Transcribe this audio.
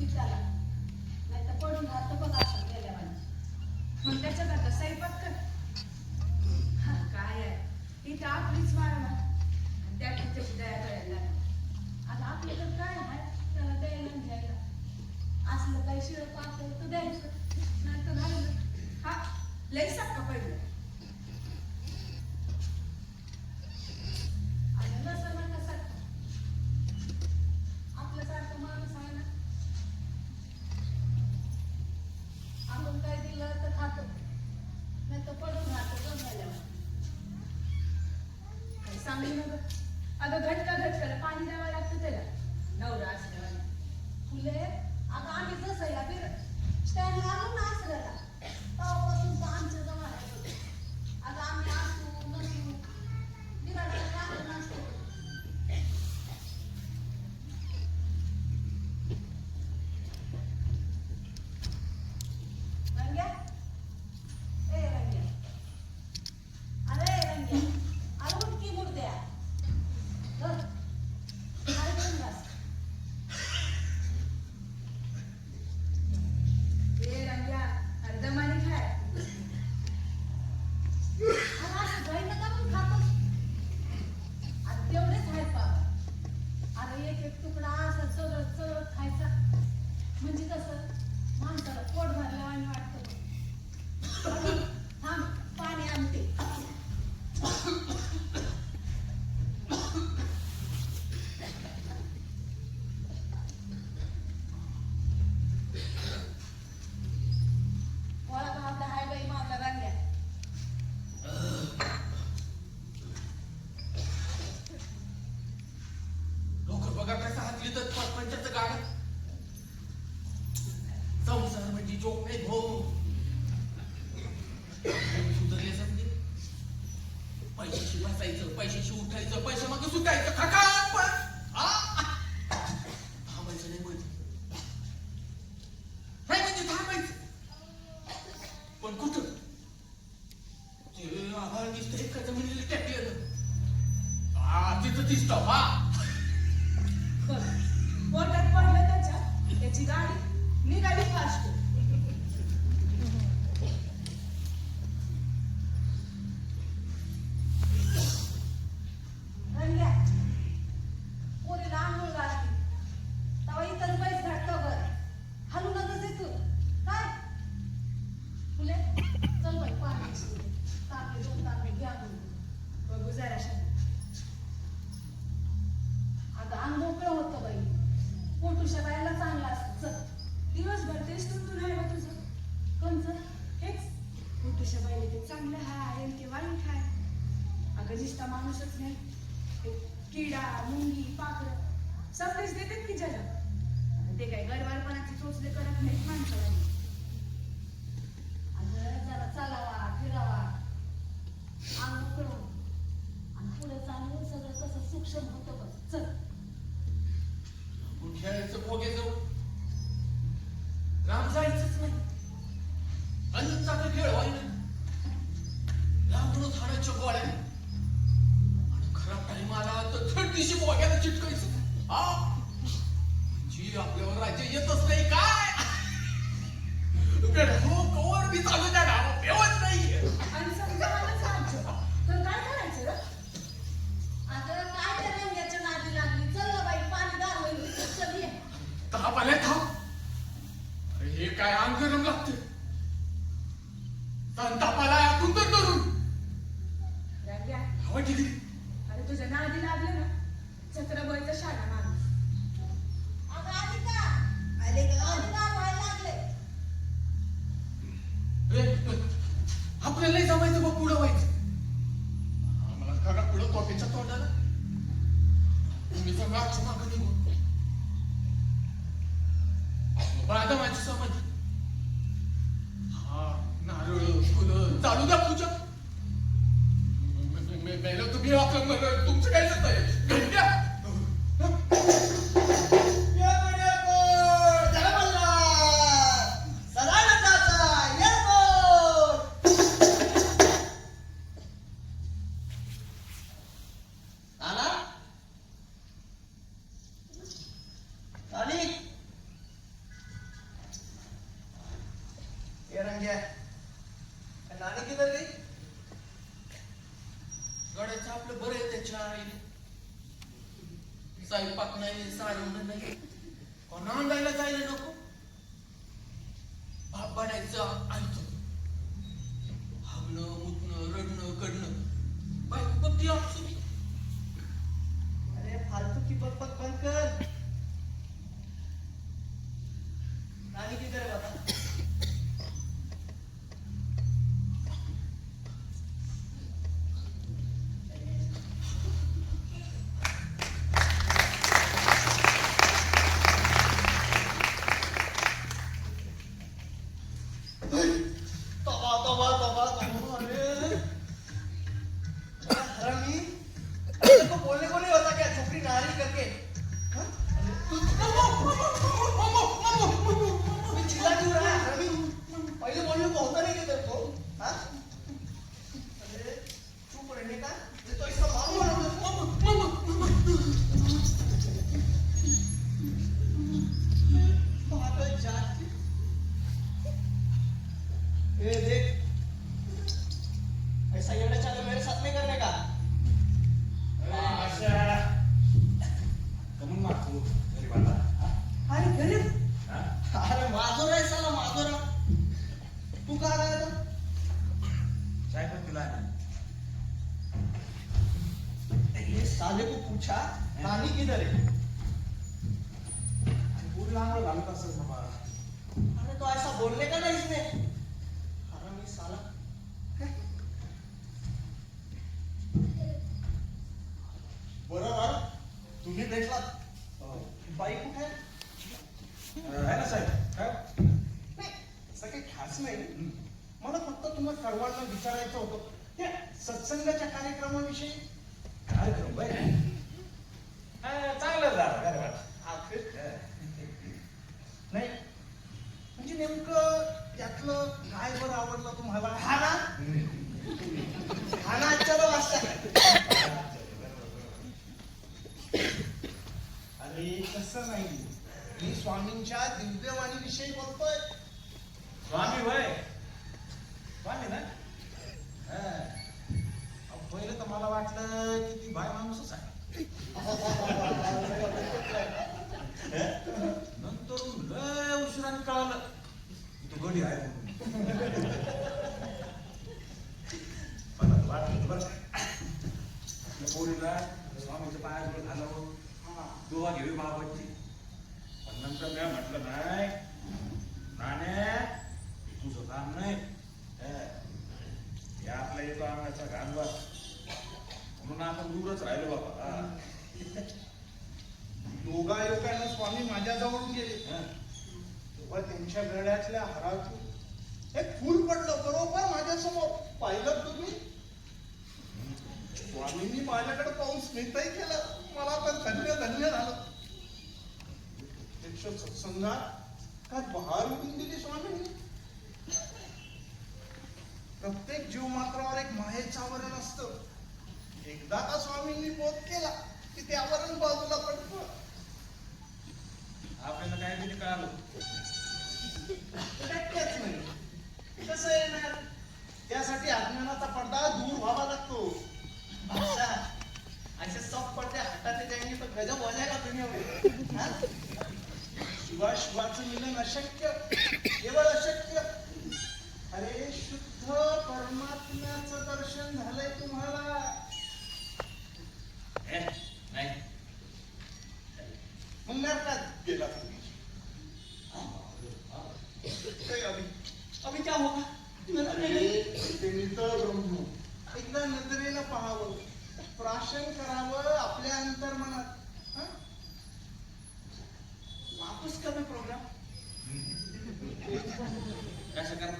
पिताला पडून राहतो बघ असं गेल्या मग त्याच्यात आता स्वयंपाक कर. काय आहे? इथं आपलीच वाळवा त्या दया करायला आता आपल्याकडे काय आहे? त्याला द्यायला घ्यायला. असलं काही शिळ पाहत तर द्यायचं. नाही तर घाललं हा लई सारखा पहिलं काही सांगू अगं घटका घटकाला पाणी द्यावं लागतं त्याला. नवरा असल्यावर. फुले आता आम्ही जसं या फिर स्टँड on, पैशाशी बसायचं पैशाशी उठायचं पैसे मग सुटायचं पण थांबायचं नाही म्हणजे नाही म्हणजे थांबायचं पण कुठं ते आभाळ दिसतंय का जमिनीला टॅपी हा तिथं दिसतं हा पोटात पडलं त्याच्या. त्याची गाडी निघाली फास्ट. चांगलं हाय आणि ते वाईट हाय. अगं दिसता माणूसच नाही. किडा मुंगी पाखरं सगळेच देतात की जग ते काय गरवारपणाची चोचले करत नाहीत माणसाला. अगं जरा चालावा फिरावा. अंग करून. आणि पुढे चालून सगळं कसं सूक्ष्म होतं बस. चल. खेळायचं भोगे काय अंग गरम लागते ताप आलाय आतून तर करून. हवा ठीक अरे तुझ्या नादी लागले ना छत्रबाईचा शाळा माणूस अगं आली का आले का आली गार व्हायला लागले आपल्यालाही जमायचं बघ पुढं व्हायचं. आम्हाला खरा पुढं कॉफीच्या तोंडाला. तुम्ही सगळं आजच्या मागं निघून. बाधा माझी समज फुलं चालू द्या पूजा. मे- मे- मेलं तुम्ही आपलं तुमचं काय जात घंट्या अरे तो बोलने को साले को पूछा नानी किधर है अरे तो ऐसा बोलने का ना इसने? हरामी साला बरोबर तुम्ही भेटलात. बाई कुठे आहे? नाही असं काही खास नाही. मला फक्त तुम्हाला कळवायला विचारायचं होतं. ते सत्संगाच्या कार्यक्रमाविषयी आखिर नाही म्हणजे नेमकं त्यातलं काय बरं आवडलं तुम्हाला हा. ना हा ना चलो वाचता अरे कसं नाही मी स्वामींच्या दिव्यवाणी विषयी बोलतोय स्वामी वय स्वामी ना पहिलं तर मला वाटलं की ती बाय माणूसच आहे. नंतर लय उशिराने कळालं. तू तो गडी आहे म्हणून. मला वाटलं बरं पोरीला स्वामीच्या पायाजवळ घालावं दोहा घेऊ बाबाची. पण नंतर मी म्हटलं नाही. नाणे तुझं काम नाही. हं. हे आपला येतो अंगाचा घालवा. म्हणून आपण दूरच राहिलो बाबा. योगायोगानं स्वामी माझ्या जवळून गेले. तेव्हा त्यांच्या गळ्यातल्या हारातून एक फूल पडलं बरोबर माझ्यासमोर. पाहिलं तुम्ही? स्वामींनी माझ्याकडे पाहून स्मितही केलं. मला पण धन्य धन्य झालं. प्रत्यक्ष सत्संगात काय बहार उडून दिली स्वामींनी प्रत्येक जीव मात्रावर एक मायेचं आवरण असतं. एकदा का स्वामींनी बोध केला की ते आवरण बाजूला पडतं? आपल्याला काय तरी कळालं. नाही. कसं येणार? त्यासाठी अज्ञानाचा पडदा दूर व्हावा लागतो. भाषा ऐसे सब पडदे हटाते जाएंगे तो गजब हो जाएगा दुनिया में हाँ? शिवा शिवाचं मिलन अशक्य. केवळ अशक्य. अरे शुद्ध परमात्म्याचं दर्शन झालंय तुम्हाला. मग नरकात गेला तुम्ही अभि अभि क्या होगा एकदा नजरेला पाहावं प्राशन करावं आपल्या अंतर्मनात वापस कमी प्रोग्राम कसं कर